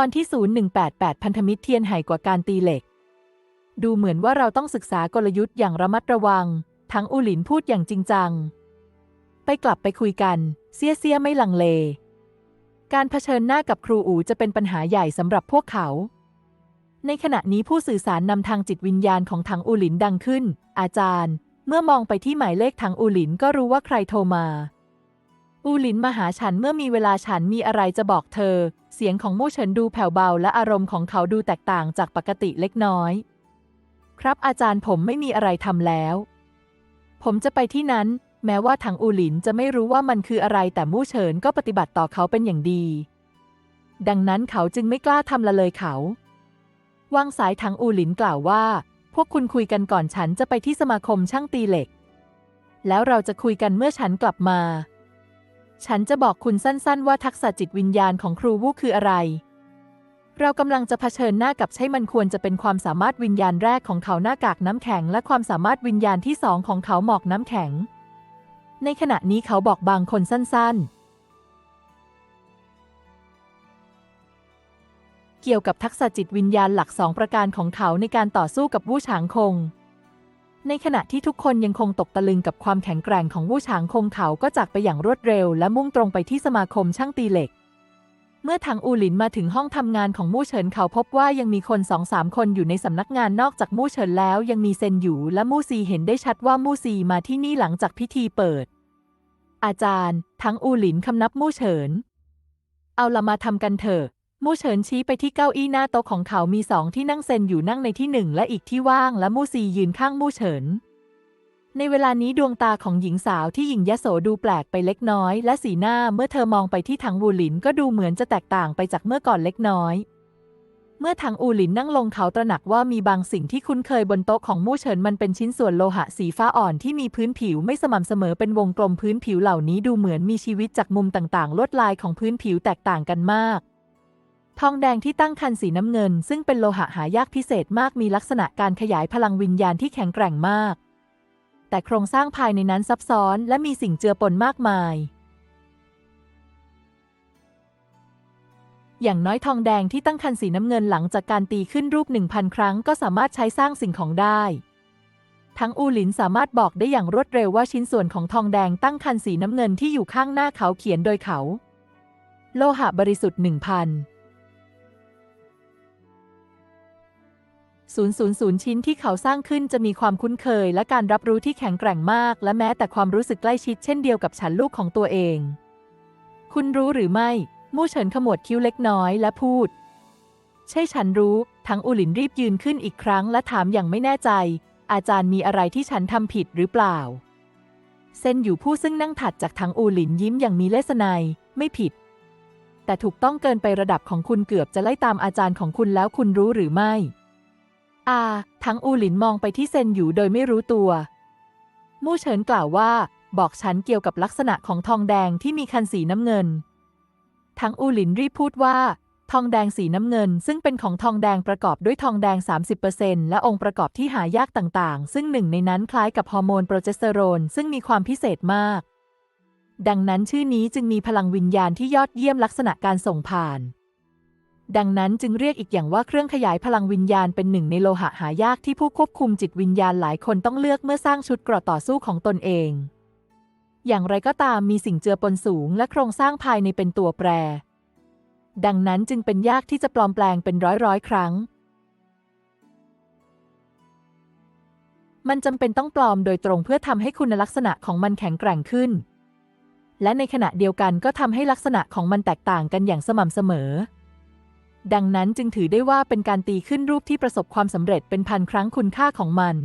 ตอนที่ 0188 พันธมิตรเทียนไห่กว่าการตีเหล็ก ดูเหมือนว่าเราต้องศึกษากลยุทธ์อย่างระมัดระวัง ทั้งอูหลินพูดอย่างจริงจัง ไปกลับไปคุยกัน เสียเสียไม่ลังเล การเผชิญหน้ากับครูอูจะเป็นปัญหาใหญ่สำหรับพวกเขา ในขณะนี้ผู้สื่อสารนำทางจิตวิญญาณของถังอูหลินดังขึ้น อาจารย์ เมื่อมองไปที่หมายเลขถังอูหลินก็รู้ว่าใครโทรมา อูหลินมาหาฉันเมื่อมีเวลาฉันมีอะไรจะบอกเธอ เสียงของมู่เฉินดูแผ่วเบาและอารมณ์ของเขาดูแตกต่างจากปกติเล็กน้อย ครับอาจารย์ผมไม่มีอะไรทำแล้ว ผมจะไปที่นั้น แม้ว่าถังอูหลินจะไม่รู้ว่ามันคืออะไรแต่มู่เฉินก็ปฏิบัติต่อเขาเป็นอย่างดี ดังนั้นเขาจึงไม่กล้าทำละเลยเขา วางสายถังอูหลินกล่าวว่า พวกคุณคุยกันก่อนฉันจะไปที่สมาคมช่างตีเหล็ก แล้วเราจะคุยกันเมื่อฉันกลับมา ฉันจะบอกคุณสั้นๆ ว่าทักษะจิตวิญญาณของครูวู้คืออะไร เรากำลังจะเผชิญหน้ากับใช่มันควรจะเป็นความสามารถวิญญาณแรกของเขาหน้ากากน้ำแข็ง และความสามารถวิญญาณที่สองของเขาหมอกน้ำแข็ง ในขณะนี้เขาบอกบางคนสั้น ๆเกี่ยวกับทักษะจิตวิญญาณหลักสองประการของเขาในการต่อสู้กับวู้ฉางคง ในขณะที่ทุกคนยังคงตกตะลึงกับความแข็งแกร่งของวู้ฉางคงเขาก็จากไปอย่างรวดเร็ว และมุ่งตรงไปที่สมาคมช่างตีเหล็ก เมื่อทางอูหลินมาถึงห้องทำงานของมู่เฉินเขาพบว่ายังมีคนสองสามคนอยู่ในสำนักงานนอกจากมู่เฉินแล้วยังมีเซนอยู่และมู่ซีเห็นได้ชัดว่ามู่ซีมาที่นี่หลังจากพิธีเปิด อาจารย์ ทั้งอูหลินคำนับมู่เฉิน เอาละมาทำกันเถอะ มู่เฉินชี้ไปที่เก้าอี้หน้าโต๊ะของเขามีสองที่นั่งเซนอยู่นั่งในที่หนึ่งและอีกที่ว่าง และมู่ซียืนข้างมู่เฉิน ในเวลานี้ดวงตาของหญิงสาวที่หญิงยโสดูแปลกไปเล็กน้อย และสีหน้าเมื่อเธอมองไปที่ถังวูหลินก็ดูเหมือนจะแตกต่างไปจากเมื่อก่อนเล็กน้อย เมื่อถังอูหลินนั่งลงเขาตระหนักว่ามีบางสิ่งที่คุ้นเคยบนโต๊ะของมู่เฉินมันเป็นชิ้นส่วนโลหะสีฟ้าอ่อนที่มีพื้นผิวไม่สม่ำเสมอเป็นวงกลมพื้นผิวเหล่านี้ดูเหมือนมีชีวิตจากมุมต่างๆ ลวดลายของพื้นผิวแตกต่างกันมาก ทองแดงที่ตั้งคันสีน้ำเงิน ซึ่งเป็นโลหะหายากพิเศษมากมีลักษณะการขยายพลังวิญญาณที่แข็งแกร่งมาก แต่โครงสร้างภายในนั้นซับซ้อนและมีสิ่งเจือปนมากมาย อย่างน้อยทองแดงที่ตั้งคันสีน้ำเงินหลังจากการตีขึ้นรูป 1,000 ครั้ง ก็สามารถใช้สร้างสิ่งของได้ ทั้งอูหลินสามารถบอกได้อย่างรวดเร็วว่าชิ้นส่วนของทองแดงตั้งคันสีน้ำเงินที่อยู่ข้างหน้าเขาเขียนโดยเขา โลหะบริสุทธิ์1,000 000 ชิ้นที่เขาสร้างขึ้นจะมีความคุ้นเคยและการรับรู้ที่แข็งแกร่งมาก และแม้แต่ความรู้สึกใกล้ชิดเช่นเดียวกับฉันลูกของตัวเอง คุณรู้หรือไม่ มู่เฉินขมวดคิ้วเล็กน้อยและพูด ใช่ฉันรู้ ทั้งอูหลินรีบยืนขึ้นอีกครั้ง และถามอย่างไม่แน่ใจ อาจารย์มีอะไรที่ฉันทำผิดหรือเปล่า เซนอยู่ผู้ซึ่งนั่งถัดจากทั้งอูหลินยิ้มอย่างมีเลสไนยไม่ผิด แต่ถูกต้องเกินไประดับของคุณเกือบจะไล่ตามอาจารย์ของคุณแล้วคุณรู้หรือไม่ อาทั้งอูหลินมองไปที่เซนอยู่โดยไม่รู้ตัว มู่เฉินกล่าวว่า บอกฉันเกี่ยวกับลักษณะของทองแดงที่มีคันสีน้ำเงิน ทั้งอูหลินรีบพูดว่า ทองแดงสีน้ำเงิน ซึ่งเป็นของทองแดงประกอบด้วยทองแดง 30%และองค์ประกอบที่หายากต่างๆ ซึ่งหนึ่งในนั้นคล้ายกับฮอร์โมนโปรเจสเตอโรนซึ่งมีความพิเศษมาก ดังนั้นชื่อนี้จึงมีพลังวิญญาณที่ยอดเยี่ยมลักษณะการส่งผ่าน ดังนั้นจึงเรียกอีกอย่างว่าเครื่องขยายพลังวิญญาณเป็นหนึ่งในโลหะหายากที่ผู้ควบคุมจิตวิญญาณหลายคนต้องเลือกเมื่อสร้างชุดเกราะต่อสู้ของตนเอง อย่างไรก็ตามมีสิ่งเจือปนสูงและโครงสร้างภายในเป็นตัวแปร ดังนั้นจึงเป็นยากที่จะปลอมแปลงเป็นร้อยร้อยครั้ง มันจำเป็นต้องปลอมโดยตรงเพื่อทำให้คุณลักษณะของมันแข็งแกร่งขึ้น และในขณะเดียวกันก็ทำให้ลักษณะของมันแตกต่างกันอย่างสม่ำเสมอ ดังนั้นจึงถือได้ว่าเป็นการตีขึ้นรูปที่ประสบความสำเร็จเป็นพันครั้งคุณค่าของมัน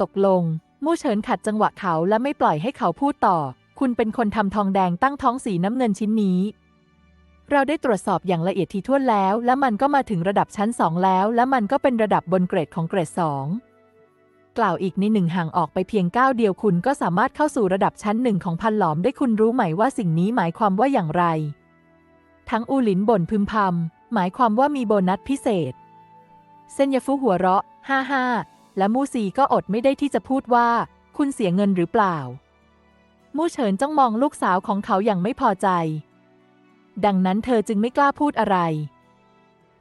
ตกลง มู่เฉินขัดจังหวะเขาและไม่ปล่อยให้เขาพูดต่อ คุณเป็นคนทำทองแดงตั้งท้องสีน้ำเงินชิ้นนี้ เราได้ตรวจสอบอย่างละเอียดทีท่วนแล้ว และมันก็มาถึงระดับชั้นสองแล้ว และมันก็เป็นระดับบนเกรดของเกรดสองกล่าวอีกในหนึ่งห่างออกไปเพียงก้าวเดียวคุณก็สามารถเข้าสู่ระดับชั้นหนึ่งของพันหลอมได้คุณรู้ไหมว่าสิ่งนี้หมายความว่าอย่างไร ทั้งอูหลินบ่นพึมพำ หมายความว่ามีโบนัสพิเศษ เซนยาฟุหัวเราะฮ่าฮาและมูซีก็อดไม่ได้ที่จะพูดว่า คุณเสียเงินหรือเปล่า มู่เฉินจ้องมองลูกสาวของเขาอย่างไม่พอใจ ดังนั้นเธอจึงไม่กล้าพูดอะไร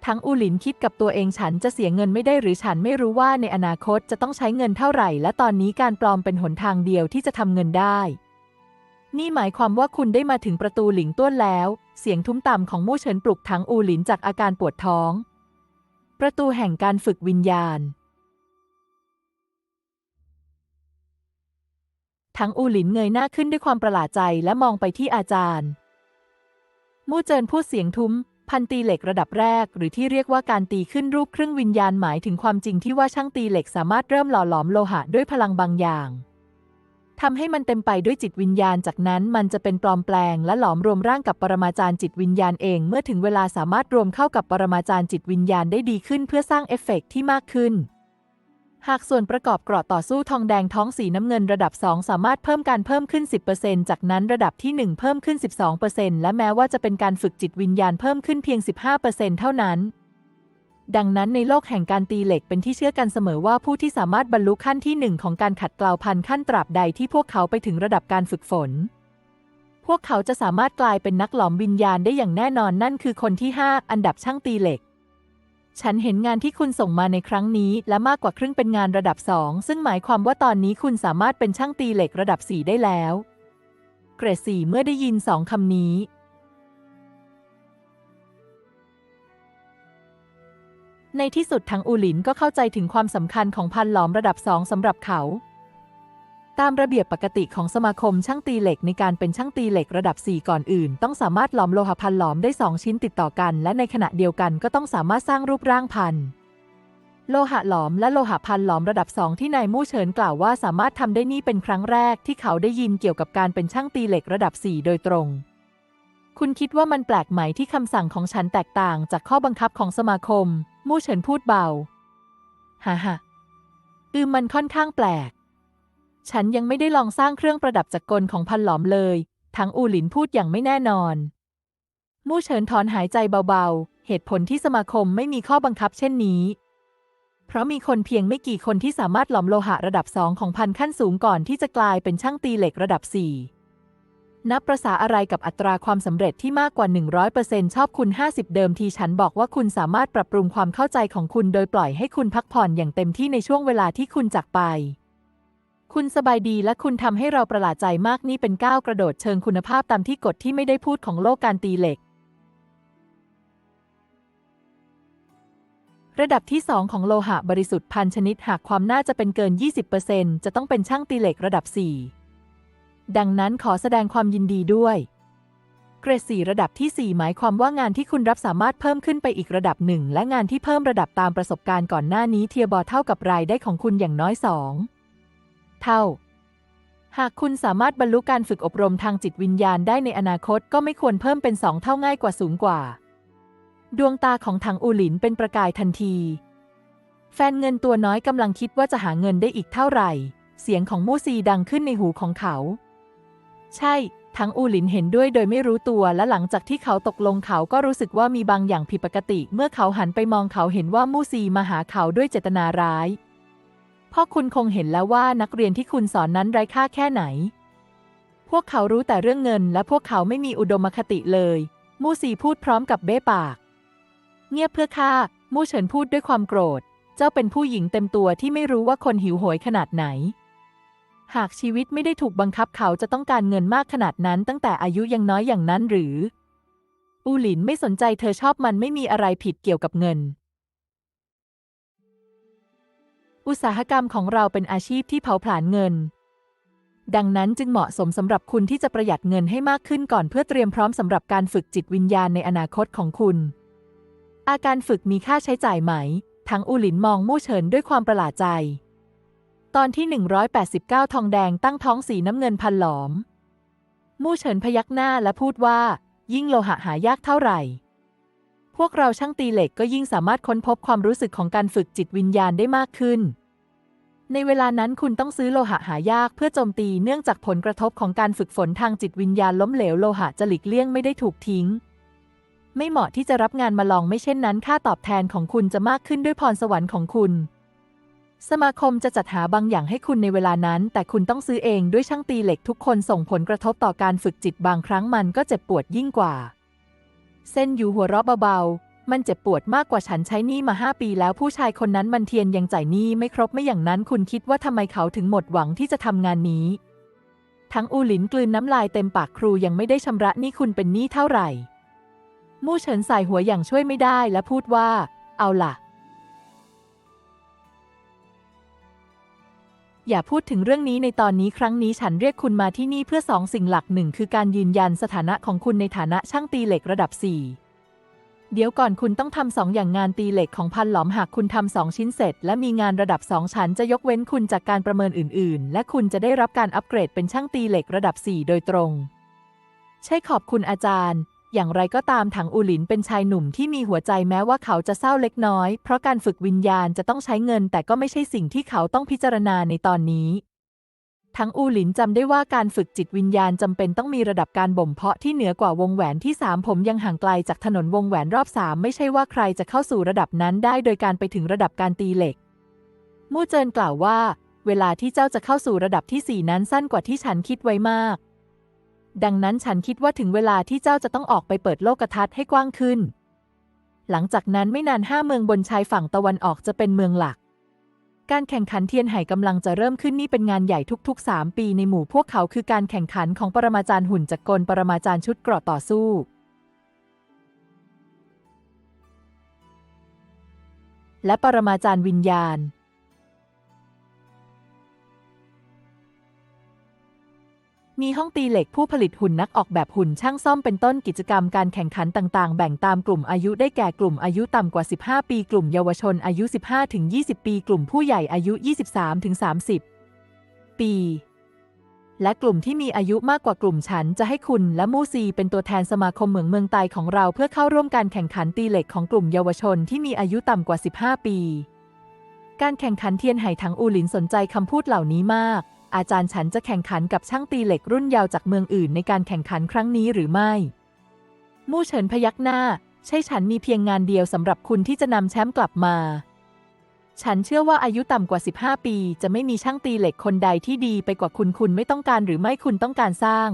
ทั้งอูหลินคิดกับตัวเองฉันจะเสียเงินไม่ได้หรือฉันไม่รู้ว่าในอนาคตจะต้องใช้เงินเท่าไหร่ และตอนนี้การปลอมเป็นหนทางเดียวที่จะทำเงินได้ นี่หมายความว่าคุณได้มาถึงประตูหลิงต้วนแล้ว เสียงทุ้มต่ำของมู่เฉินปลุกทั้งอูหลินจากอาการปวดท้อง ประตูแห่งการฝึกวิญญาณ ทั้งอูหลินเงยหน้าขึ้นด้วยความประหลาดใจและมองไปที่อาจารย์ มู่เจินพูดเสียงทุ้ม พันตีเหล็กระดับแรก หรือที่เรียกว่าการตีขึ้นรูปครึ่งวิญญาณหมายถึงความจริงที่ว่าช่างตีเหล็กสามารถเริ่มหล่อหลอมโลหะด้วยพลังบางอย่าง ทำให้มันเต็มไปด้วยจิตวิญญาณ จากนั้นมันจะเป็นปลอมแปลง และหลอมรวมร่างกับปรมาจารย์จิตวิญญาณเอง เมื่อถึงเวลาสามารถรวมเข้ากับปรมาจารย์จิตวิญญาณได้ดีขึ้นเพื่อสร้างเอฟเฟกต์ที่มากขึ้น หากส่วนประกอบเกราะต่อสู้ทองแดงท้องสีน้ำเงินระดับ 2 สามารถเพิ่มการเพิ่มขึ้น 10%จากนั้นระดับที่ 1 เพิ่มขึ้น 12%และแม้ว่าจะเป็นการฝึกจิตวิญญาณเพิ่มขึ้นเพียง 15%เท่านั้น ดังนั้นในโลกแห่งการตีเหล็กเป็นที่เชื่อกันเสมอว่าผู้ที่สามารถบรรลุขั้นที่หนึ่งของการขัดเกลาพันขั้นตราบใดที่พวกเขาไปถึงระดับการฝึกฝน พวกเขาจะสามารถกลายเป็นนักหลอมวิญญาณได้อย่างแน่นอนนั่นคือคนที่ 5 อันดับช่างตีเหล็ก ฉันเห็นงานที่คุณส่งมาในครั้งนี้ และมากกว่าครึ่งเป็นงานระดับ2ซึ่งหมายความว่าตอนนี้คุณสามารถเป็นช่างตีเหล็กระดับ4ได้แล้ว เกรดสี่เมื่อได้ยินสองคำนี้ ในที่สุดทางอูหลินก็เข้าใจถึงความสำคัญของพันหลอมระดับสองสำหรับเขา ตามระเบียบปกติของสมาคมช่างตีเหล็กในการเป็นช่างตีเหล็กระดับ 4 ก่อนอื่น ต้องสามารถหลอมโลหะพันหลอมได้ 2 ชิ้นติดต่อกัน และในขณะเดียวกันก็ต้องสามารถสร้างรูปร่างพันโลหะหลอมและโลหะพันหลอมระดับ2ที่นายมู่เฉินกล่าวว่าสามารถทำได้นี่เป็นครั้งแรกที่เขาได้ยินเกี่ยวกับการเป็นช่างตีเหล็กระดับ 4 โดยตรง คุณคิดว่ามันแปลกไหมที่คำสั่งของฉันแตกต่างจากข้อบังคับของสมาคม มู่เฉินพูดเบา ฮ่าฮ่าอืมมันค่อนข้างแปลก ฉันยังไม่ได้ลองสร้างเครื่องประดับจักกลของพันหลอมเลย ทั้งอูหลินพูดอย่างไม่แน่นอน มู่เฉินถอนหายใจเบาๆ เหตุผลที่สมาคมไม่มีข้อบังคับเช่นนี้ เพราะมีคนเพียงไม่กี่คนที่สามารถหลอมโลหะระดับสองของพันขั้นสูงก่อนที่จะกลายเป็นช่างตีเหล็กระดับ4 นับประษาอะไรกับอัตราความสำเร็จที่มากกว่า 100%ชอบคุณ 50 เดิมทีฉันบอกว่าคุณสามารถปรับปรุงความเข้าใจของคุณโดยปล่อยให้คุณพักผ่อนอย่างเต็มที่ในช่วงเวลาที่คุณจากไป คุณสบายดีและคุณทำให้เราประหลาดใจมากนี่เป็นก้าวกระโดดเชิงคุณภาพตามที่กฎที่ไม่ได้พูดของโลกการตีเหล็ก ระดับที่ 2 ของโลหะบริสุทธิ์พันชนิดหากความน่าจะเป็นเกิน 20%จะต้องเป็นช่างตีเหล็กระดับ 4 ดังนั้นขอแสดงความยินดีด้วย เกรด4ระดับที่ 4 หมายความว่างานที่คุณรับสามารถเพิ่มขึ้นไปอีกระดับหนึ่ง และงานที่เพิ่มระดับตามประสบการณ์ก่อนหน้านี้เทียบอเท่ากับรายได้ของคุณอย่างน้อย 2 เท่า หากคุณสามารถบรรลุการฝึกอบรมทางจิตวิญญาณได้ในอนาคตก็ไม่ควรเพิ่มเป็น 2 เท่าง่ายกว่าสูงกว่า ดวงตาของถังอูหลินเป็นประกายทันที แฟนเงินตัวน้อยกำลังคิดว่าจะหาเงินได้อีกเท่าไหร่ เสียงของมูซีดังขึ้นในหูของเขา ใช่ ทั้งอูหลินเห็นด้วยโดยไม่รู้ตัว และหลังจากที่เขาตกลงเขาก็รู้สึกว่ามีบางอย่างผิดปกติ เมื่อเขาหันไปมองเขาเห็นว่ามู่ซีมาหาเขาด้วยเจตนาร้าย พ่อคุณคงเห็นแล้วว่านักเรียนที่คุณสอนนั้นไร้ค่าแค่ไหน พวกเขารู้แต่เรื่องเงิน และพวกเขาไม่มีอุดมคติเลย มู่ซีพูดพร้อมกับเบ้ปาก เงียบเพื่อข้ามู่เฉินพูดด้วยความโกรธ เจ้าเป็นผู้หญิงเต็มตัวที่ไม่รู้ว่าคนหิวโหยขนาดไหน หากชีวิตไม่ได้ถูกบังคับเขาจะต้องการเงินมากขนาดนั้นตั้งแต่อายุยังน้อยอย่างนั้นหรือ อูหลินไม่สนใจเธอชอบมันไม่มีอะไรผิดเกี่ยวกับเงิน อุตสาหกรรมของเราเป็นอาชีพที่เผาผลาญเงิน ดังนั้นจึงเหมาะสมสำหรับคุณที่จะประหยัดเงินให้มากขึ้นก่อนเพื่อเตรียมพร้อมสำหรับการฝึกจิตวิญญาณในอนาคตของคุณ อาการฝึกมีค่าใช้จ่ายไหม ทั้งอูหลินมองมู่เฉินด้วยความประหลาดใจ ตอนที่ 189 ทองแดงตั้งท้องสีน้ำเงินพันหลอม มู่เฉินพยักหน้าและพูดว่า ยิ่งโลหะหายากเท่าไหร่ พวกเราช่างตีเหล็กก็ยิ่งสามารถค้นพบความรู้สึกของการฝึกจิตวิญญาณได้มากขึ้น ในเวลานั้นคุณต้องซื้อโลหะหายากเพื่อโจมตีเนื่องจากผลกระทบของการฝึกฝนทางจิตวิญญาณล้มเหลวโลหะจะหลีกเลี่ยงไม่ได้ถูกทิ้ง ไม่เหมาะที่จะรับงานมาลองไม่เช่นนั้นค่าตอบแทนของคุณจะมากขึ้นด้วยพรสวรรค์ของคุณ สมาคมจะจัดหาบางอย่างให้คุณในเวลานั้น แต่คุณต้องซื้อเองด้วยช่างตีเหล็กทุกคนส่งผลกระทบต่อการฝึกจิตบางครั้งมันก็เจ็บปวดยิ่งกว่า เส้นอยู่หัวเราะเบาๆ มันเจ็บปวดมากกว่าฉันใช้นี้มาห้าปีแล้วผู้ชายคนนั้นมันเทียนยังจ่ายหนี้ไม่ครบไม่อย่างนั้นคุณคิดว่าทำไมเขาถึงหมดหวังที่จะทำงานนี้ ทั้งอูหลินกลืนน้ำลายเต็มปากครูยังไม่ได้ชำระหนี้คุณเป็นหนี้เท่าไหร่ มู่เฉินสายหัวอย่างช่วยไม่ได้และพูดว่า เอาล่ะ อย่าพูดถึงเรื่องนี้ในตอนนี้ครั้งนี้ฉันเรียกคุณมาที่นี่เพื่อสองสิ่งหลักหนึ่งคือการยืนยันสถานะของคุณในฐานะช่างตีเหล็กระดับ 4 เดี๋ยวก่อนคุณต้องทำสองอย่างงานตีเหล็กของพันหลอมหากคุณทำสองชิ้นเสร็จ และมีงานระดับสองฉันจะยกเว้นคุณจากการประเมินอื่น ๆ และคุณจะได้รับการอัปเกรดเป็นช่างตีเหล็กระดับ 4 โดยตรง ใช่ขอบคุณอาจารย์ อย่างไรก็ตามถังอูหลินเป็นชายหนุ่มที่มีหัวใจแม้ว่าเขาจะเศร้าเล็กน้อย เพราะการฝึกวิญญาณจะต้องใช้เงิน แต่ก็ไม่ใช่สิ่งที่เขาต้องพิจารณาในตอนนี้ทั้งอูหลินจำได้ว่าการฝึกจิตวิญญาณจำเป็นต้องมีระดับการบ่มเพาะที่เหนือกว่าวงแหวนที่ 3 ผมยังห่างไกลจากถนนวงแหวนรอบ 3 ไม่ใช่ว่าใครจะเข้าสู่ระดับนั้นได้โดยการไปถึงระดับการตีเหล็ก มู่เจินกล่าวว่า เวลาที่เจ้าจะเข้าสู่ระดับที่ 4 นั้นสั้นกว่าที่ฉันคิดไว้มาก ดังนั้นฉันคิดว่าถึงเวลาที่เจ้าจะต้องออกไปเปิดโลกทัศน์ให้กว้างขึ้น หลังจากนั้นไม่นานห้าเมืองบนชายฝั่งตะวันออกจะเป็นเมืองหลัก การแข่งขันเทียนไห่กำลังจะเริ่มขึ้นนี่เป็นงานใหญ่ทุกๆ 3 ปีในหมู่พวกเขาคือการแข่งขันของปรมาจารย์หุ่นจักรกลปรมาจารย์ชุดเกราะต่อสู้และปรมาจารย์วิญญาณ มีห้องตีเหล็กผู้ผลิตหุ่นนักออกแบบหุ่นช่างซ่อมเป็นต้นกิจกรรมการแข่งขันต่างๆ แบ่งตามกลุ่มอายุได้แก่กลุ่มอายุต่ำกว่า 15 ปีกลุ่มเยาวชนอายุ 15-20 ปี กลุ่มผู้ใหญ่อายุ 23-30 ปี และกลุ่มที่มีอายุมากกว่ากลุ่มฉันจะให้คุณและมูซีเป็นตัวแทนสมาคมเหมืองเมืองไตของเราเพื่อเข้าร่วมการแข่งขันตีเหล็กของกลุ่มเยาวชนที่มีอายุต่ำกว่า 15 ปี การแข่งขันเทียนไห่ถังอูหลินสนใจคำพูดเหล่านี้มาก อาจารย์ฉันจะแข่งขันกับช่างตีเหล็กรุ่นยาวจากเมืองอื่นในการแข่งขันครั้งนี้หรือไม่ มู่เฉินพยักหน้า ใช่ฉันมีเพียงงานเดียวสำหรับคุณที่จะนำแชมป์กลับมา ฉันเชื่อว่าอายุต่ำกว่า 15 ปี จะไม่มีช่างตีเหล็กคนใดที่ดีไปกว่าคุณคุณไม่ต้องการหรือไม่คุณต้องการสร้าง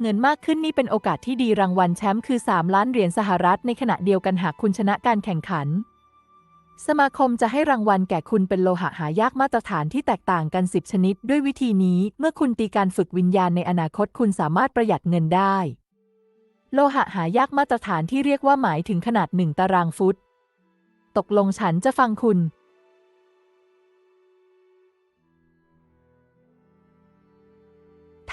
เงินมากขึ้นนี่เป็นโอกาสที่ดีรางวัลแชมป์คือ 3 ล้านเหรียญสหรัฐในขณะเดียวกันหากคุณชนะการแข่งขัน สมาคมจะให้รางวัลแก่คุณเป็นโลหะหายากมาตรฐานที่แตกต่างกัน 10 ชนิด ด้วยวิธีนี้ เมื่อคุณตีการฝึกวิญญาณในอนาคตคุณสามารถประหยัดเงินได้ โลหะหายากมาตรฐานที่เรียกว่าหมายถึงขนาดหนึ่งตารางฟุต ตกลงฉันจะฟังคุณ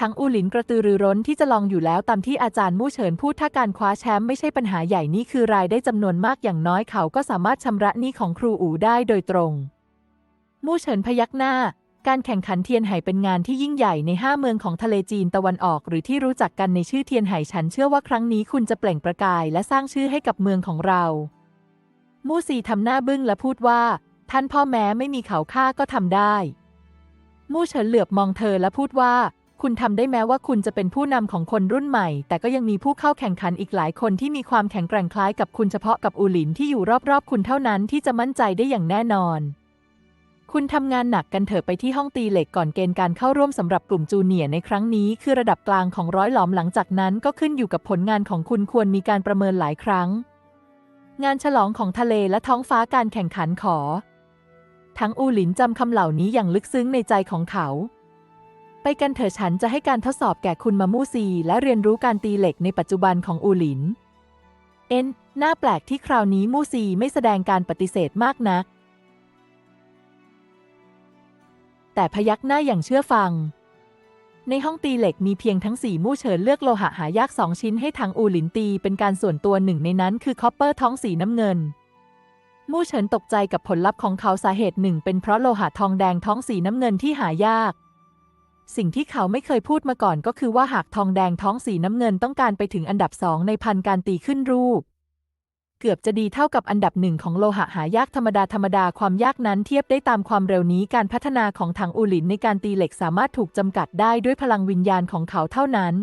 ทั้งอูหลินกระตือรือร้นที่จะลองอยู่แล้วตามที่อาจารย์มู่เฉินพูดถ้าการคว้าแชมป์ไม่ใช่ปัญหาใหญ่นี่คือรายได้จำนวนมากอย่างน้อยเขาก็สามารถชำระหนี้ของครูอูได้โดยตรง มู่เฉินพยักหน้า การแข่งขันเทียนไห่เป็นงานที่ยิ่งใหญ่ในห้าเมืองของทะเลจีนตะวันออก หรือที่รู้จักกันในชื่อเทียนไห่ฉันเชื่อว่าครั้งนี้คุณจะเปล่งประกายและสร้างชื่อให้กับเมืองของเรา มู่ซีทำหน้าบึ้งและพูดว่า ท่านพ่อแม้ไม่มีเขาข้าก็ทำได้ มู่เฉินเหลือบมองเธอและพูดว่า คุณทำได้แม้ว่าคุณจะเป็นผู้นำของคนรุ่นใหม่ แต่ก็ยังมีผู้เข้าแข่งขันอีกหลายคนที่มีความแข็งแกร่งคล้ายกับคุณเฉพาะกับอูหลินที่อยู่รอบๆ คุณเท่านั้นที่จะมั่นใจได้อย่างแน่นอน คุณทำงานหนักกันเถอะไปที่ห้องตีเหล็กก่อนเกณฑ์การเข้าร่วมสำหรับกลุ่มจูเนียในครั้งนี้คือระดับกลางของร้อยหลอมหลังจากนั้นก็ขึ้นอยู่กับผลงานของคุณควรมีการประเมินหลายครั้ง งานฉลองของทะเลและท้องฟ้าการแข่งขันขอ ทั้งอูหลินจำคำเหล่านี้อย่างลึกซึ้งในใจของเขา ไปกันเถอะฉันจะให้การทดสอบแก่คุณมามูซี และเรียนรู้การตีเหล็กในปัจจุบันของอูหลิน เอ็นน่าแปลกที่คราวนี้มูซีไม่แสดงการปฏิเสธมากนัก แต่พยักหน้าอย่างเชื่อฟัง ในห้องตีเหล็กมีเพียงทั้งสี่มู่เฉินเลือกโลหะหายากสองชิ้นให้ทางอูหลินตีเป็นการส่วนตัวหนึ่งในนั้นคือคอปเปอร์ท้องสีน้ำเงินมู่เฉินตกใจกับผลลัพธ์ของเขาสาเหตุหนึ่งเป็นเพราะโลหะทองแดงท้องสีน้ำเงินที่หายาก สิ่งที่เขาไม่เคยพูดมาก่อนก็คือว่าหากทองแดงท้องสีน้ำเงินต้องการไปถึงอันดับสองในพันการตีขึ้นรูป เกือบจะดีเท่ากับอันดับหนึ่งของโลหะหายากธรรมดาธรรมดาความยากนั้นเทียบได้ตามความเร็วนี้การพัฒนาของถังอูหลินในการตีเหล็กสามารถถูกจำกัดได้ด้วยพลังวิญญาณของเขาเท่านั้น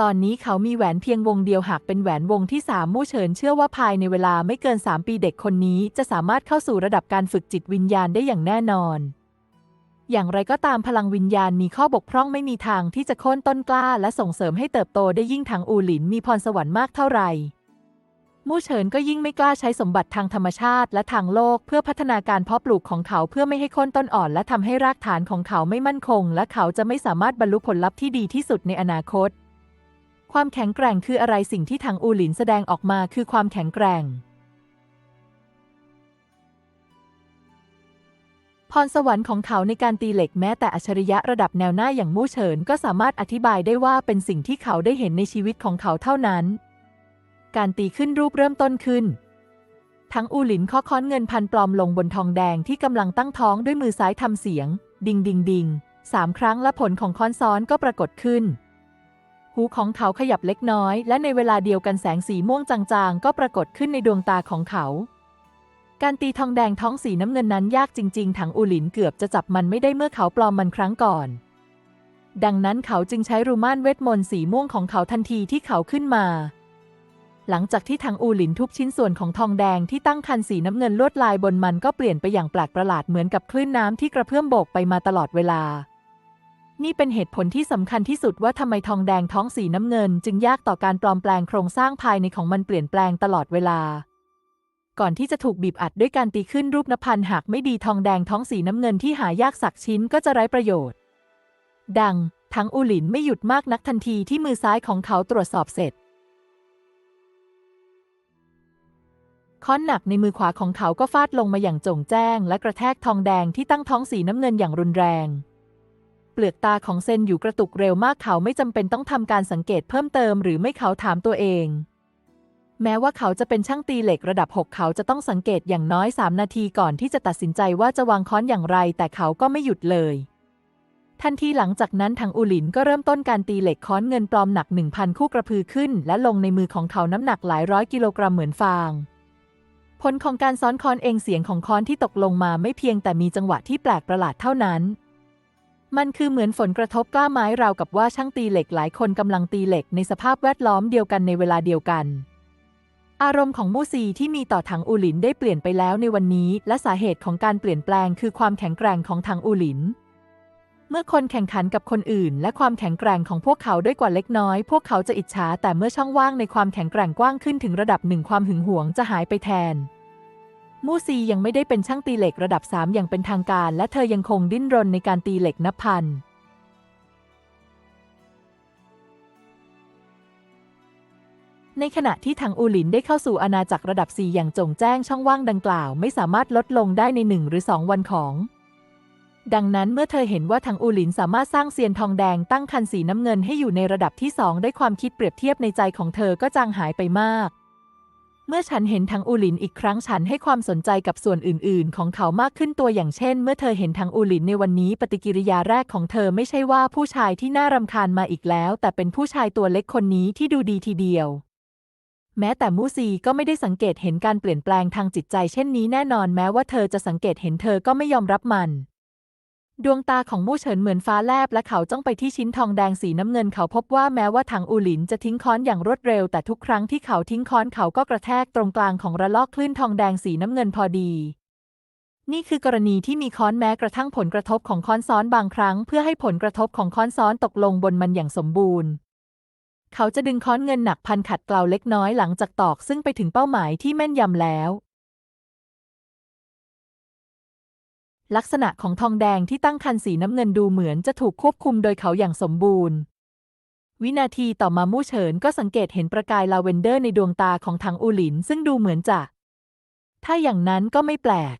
ตอนนี้เขามีแหวนเพียงวงเดียวหากเป็นแหวนวงที่สามมู่เฉินเชื่อว่าภายในเวลาไม่เกิน 3 ปีเด็กคนนี้จะสามารถเข้าสู่ระดับการฝึกจิตวิญญาณได้อย่างแน่นอน อย่างไรก็ตามพลังวิญญาณมีข้อบกพร่องไม่มีทางที่จะโค่นต้นกล้าและส่งเสริมให้เติบโตได้ยิ่งทางอูหลินมีพรสวรรค์มากเท่าไหร่มู่เฉินก็ยิ่งไม่กล้าใช้สมบัติทางธรรมชาติและทางโลกเพื่อพัฒนาการเพาะปลูกของเขาเพื่อไม่ให้โค่นต้นอ่อนและทำให้รากฐานของเขาไม่มั่นคง และเขาจะไม่สามารถบรรลุผลลัพธ์ที่ดีที่สุดในอนาคต ความแข็งแกร่งคืออะไรสิ่งที่ทางอูหลินแสดงออกมาคือความแข็งแกร่ง พรสวรรค์ของเขาในการตีเหล็กแม้แต่อัจฉริยะระดับแนวหน้าอย่างมู่เฉินก็สามารถอธิบายได้ว่าเป็นสิ่งที่เขาได้เห็นในชีวิตของเขาเท่านั้น การตีขึ้นรูปเริ่มต้นขึ้น ทั้งอูหลินข้อค้อนเงินพันปลอมลงบนทองแดงที่กำลังตั้งท้องด้วยมือซ้ายทำเสียง ดิงดิงดิงสามครั้งและผลของค้อนซ้อนก็ปรากฏขึ้น หูของเขาขยับเล็กน้อย และในเวลาเดียวกันแสงสีม่วงจางๆ ก็ปรากฏขึ้นในดวงตาของเขา การตีทองแดงท้องสีน้ำเงินนั้นยากจริง ๆ ถังอูหลินเกือบจะจับมันไม่ได้เมื่อเขาปลอมมันครั้งก่อน ดังนั้นเขาจึงใช้รูม่านเวทมนต์สีม่วงของเขาทันทีที่เขาขึ้นมา หลังจากที่ทางอูหลินทุกชิ้นส่วนของทองแดงที่ตั้งคันสีน้ำเงินลวดลายบนมันก็เปลี่ยนไปอย่างแปลกประหลาดเหมือนกับคลื่นน้ำที่กระเพื่อมโบกไปมาตลอดเวลา นี่เป็นเหตุผลที่สำคัญที่สุดว่าทำไมทองแดงท้องสีน้ำเงิน จึงยากต่อการปลอมแปลงโครงสร้างภายในของมันเปลี่ยนแปลงตลอดเวลา ก่อนที่จะถูกบีบอัดด้วยการตีขึ้นรูปนพันหากไม่ดีทองแดงท้องสีน้ำเงินที่หายากสักชิ้นก็จะไร้ประโยชน์ ดัง ทั้งอูหลินไม่หยุดมากนักทันทีที่มือซ้ายของเขาตรวจสอบเสร็จ ค้อนหนักในมือขวาของเขาก็ฟาดลงมาอย่างจงแจ้ง และกระแทกทองแดงที่ตั้งท้องสีน้ำเงินอย่างรุนแรง เปลือกตาของเซนอยู่กระตุกเร็วมากเขาไม่จำเป็นต้องทำการสังเกตเพิ่มเติม หรือไม่เขาถามตัวเอง แม้ว่าเขาจะเป็นช่างตีเหล็กระดับ 6 เขาจะต้องสังเกตอย่างน้อย 3 นาทีก่อนที่จะตัดสินใจว่าจะวางค้อนอย่างไร แต่เขาก็ไม่หยุดเลย ทันทีหลังจากนั้นทางอูหลินก็เริ่มต้นการตีเหล็กค้อนเงินปลอมหนัก 1,000 คู่กระพือขึ้น และลงในมือของเขาน้ำหนักหลายร้อยกิโลกรัมเหมือนฟางผลของการซ้อนค้อนเองเสียงของค้อนที่ตกลงมาไม่เพียงแต่มีจังหวะที่แปลกประหลาดเท่านั้น มันคือเหมือนฝนกระทบกล้าไม้ราวกับว่าช่างตีเหล็กหลายคนกำลังตีเหล็กในสภาพแวดล้อมเดียวกันในเวลาเดียวกัน อารมณ์ของมูซีที่มีต่อถังอูหลินได้เปลี่ยนไปแล้วในวันนี้ และสาเหตุของการเปลี่ยนแปลงคือความแข็งแกร่งของถังอูหลิน เมื่อคนแข่งขันกับคนอื่น และความแข็งแกร่งของพวกเขาด้วยกว่าเล็กน้อย พวกเขาจะอิจฉาแต่เมื่อช่องว่างในความแข็งแกร่งกว้างขึ้นถึงระดับหนึ่งความหึงหวงจะหายไปแทน มูซียังไม่ได้เป็นช่างตีเหล็กระดับ 3 อย่างเป็นทางการ และเธอยังคงดิ้นรนในการตีเหล็กนับพัน ในขณะที่ทางอูหลินได้เข้าสู่อาณาจักรระดับ 4 อย่างจงแจ้งช่องว่างดังกล่าว ไม่สามารถลดลงได้ในหนึ่งหรือ 2 วันของ ดังนั้นเมื่อเธอเห็นว่าทางอูหลินสามารถสร้างเซียนทองแดงตั้งคันสีน้ำเงินให้อยู่ในระดับที่ 2 ได้ความคิดเปรียบเทียบในใจของเธอก็จางหายไปมาก เมื่อฉันเห็นทางอูหลินอีกครั้งฉันให้ความสนใจกับส่วนอื่น ๆ ของเขามากขึ้นตัวอย่างเช่น เมื่อเธอเห็นทางอูหลินในวันนี้ปฏิกิริยาแรกของเธอไม่ใช่ว่าผู้ชายที่น่ารำคาญมาอีกแล้ว แต่เป็นผู้ชายตัวเล็กคนนี้ที่ดูดีทีเดียว แม้แต่มูซีก็ไม่ได้สังเกตเห็นการเปลี่ยนแปลงทางจิตใจเช่นนี้แน่นอนแม้ว่าเธอจะสังเกตเห็นเธอก็ไม่ยอมรับมัน ดวงตาของมู่เฉินเหมือนฟ้าแลบและเขาจ้องไปที่ชิ้นทองแดงสีน้ำเงินเขาพบว่าแม้ว่าทางอูหลินจะทิ้งค้อนอย่างรวดเร็ว แต่ทุกครั้งที่เขาทิ้งค้อนเขาก็กระแทกตรงกลางของระลอกคลื่นทองแดงสีน้ำเงินพอดี นี่คือกรณีที่มีค้อนแม้กระทั่งผลกระทบของค้อนซ้อนบางครั้ง เพื่อให้ผลกระทบของค้อนซ้อนตกลงบนมันอย่างสมบูรณ์ เขาจะดึงค้อนเงินหนักพันขัดเกลาเล็กน้อยหลังจากตอกซึ่งไปถึงเป้าหมายที่แม่นยำแล้ว ลักษณะของทองแดงที่ตั้งคันสีน้ำเงินดูเหมือนจะถูกควบคุมโดยเขาอย่างสมบูรณ์ วินาทีต่อมามู่เฉินก็สังเกตเห็นประกายลาเวนเดอร์ในดวงตาของทางอูหลินซึ่งดูเหมือนจะ ถ้าอย่างนั้นก็ไม่แปลก